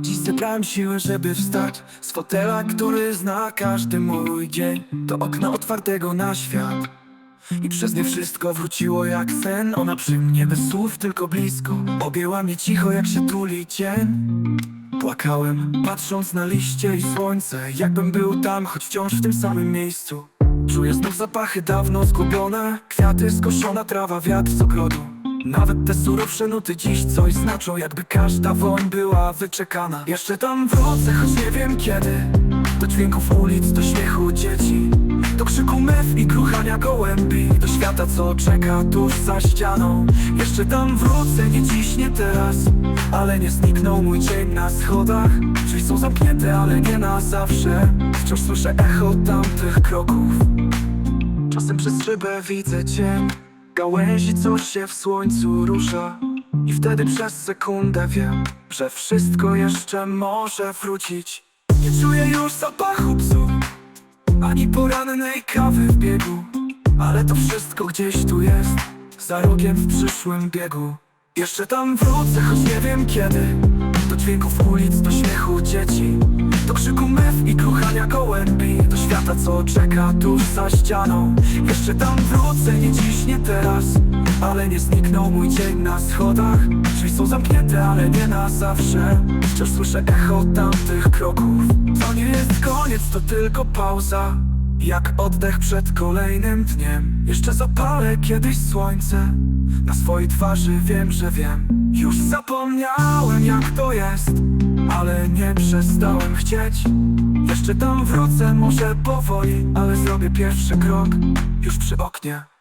Dziś zebrałem siłę, żeby wstać Z fotela, który zna każdy mój dzień. Do okna otwartego na świat. I przez nie wszystko wróciło jak sen. Ona przy mnie bez słów, tylko blisko. Objęła mnie cicho, jak się tuli cień. Płakałem, patrząc na liście i słońce. Jakbym był tam, choć wciąż w tym samym miejscu Czuję znów zapachy dawno zgubione. Kwiaty, skoszona trawa, wiatr z ogrodu. Nawet te surowsze nuty dziś coś znaczą Jakby każda woń była wyczekana. Jeszcze tam wrócę, choć nie wiem kiedy Do dźwięków ulic, do śmiechu dzieci Do krzyku mew i kruchania gołębi Do świata, co czeka tuż za ścianą. Jeszcze tam wrócę, nie dziś, nie teraz Ale nie zniknął mój cień na schodach. Drzwi są zamknięte, ale nie na zawsze. Wciąż słyszę echo tamtych kroków. Czasem przez szybę widzę cień Gałęzi, co się w słońcu rusza. I wtedy przez sekundę wiem Że wszystko jeszcze może wrócić Nie czuję już zapachu psu Ani porannej kawy w biegu. Ale to wszystko gdzieś tu jest Za rogiem w przyszłym biegu. Jeszcze tam wrócę, choć nie wiem kiedy. Do dźwięków ulic, do śmiechu dzieci Do krzyku mew i kruchania gołębi. Do świata, co czeka tuż za ścianą. Jeszcze tam wrócę, nie dziś, nie teraz. Ale nie zniknął mój cień na schodach. Drzwi są zamknięte, ale nie na zawsze. Wciąż słyszę echo tamtych kroków. To nie jest koniec, to tylko pauza. Jak oddech przed kolejnym dniem. Jeszcze zapalę kiedyś słońce. Na swojej twarzy wiem, że wiem. Już zapomniałem jak to jest Ale nie przestałem chcieć. Jeszcze tam wrócę, może powoli Ale zrobię pierwszy krok Już przy oknie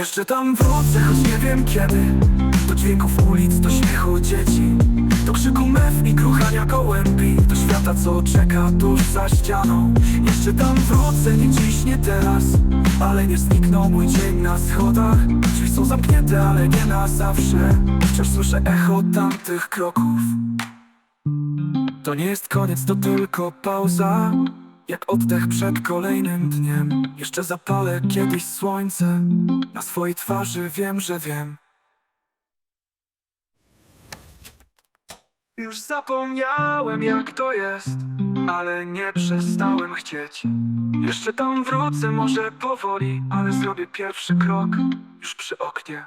Jeszcze tam wrócę, choć nie wiem kiedy. Do dźwięków ulic, do śmiechu dzieci. Do krzyku mew i kruchania gołębi. Do świata, co czeka tuż za ścianą. Jeszcze tam wrócę, nie dziś, nie teraz. Ale nie zniknął mój cień na schodach. Drzwi są zamknięte, ale nie na zawsze. Wciąż słyszę echo tamtych kroków. To nie jest koniec, to tylko pauza jak oddech przed kolejnym dniem. Jeszcze zapalę kiedyś słońce. Na swojej twarzy wiem, że wiem. Już zapomniałem jak to jest Ale nie przestałem chcieć. Jeszcze tam wrócę może powoli Ale zrobię pierwszy krok Już przy oknie